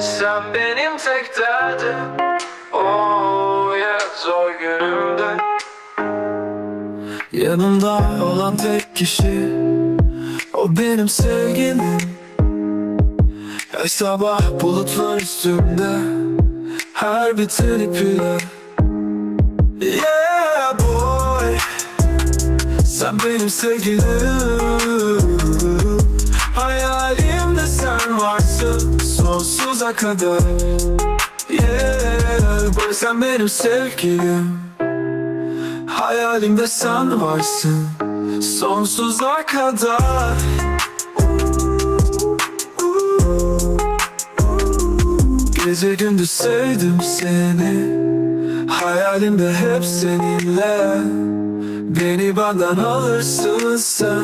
Sen benim tek derdim. Oh yeah zor günümde. Yanımda olan tek kişi O benim sevgilim. Her sabah bulutlar üstümde Her bir ipiyle Yeah boy. Sen benim sevgilim Sonsuza kadar Yeah boy sen benim sevgilim. Hayalimde sen varsın. Sonsuza kadar. Gece gündüz sevdim seni. Hayalimde hep seninle. Beni benden alırsın sen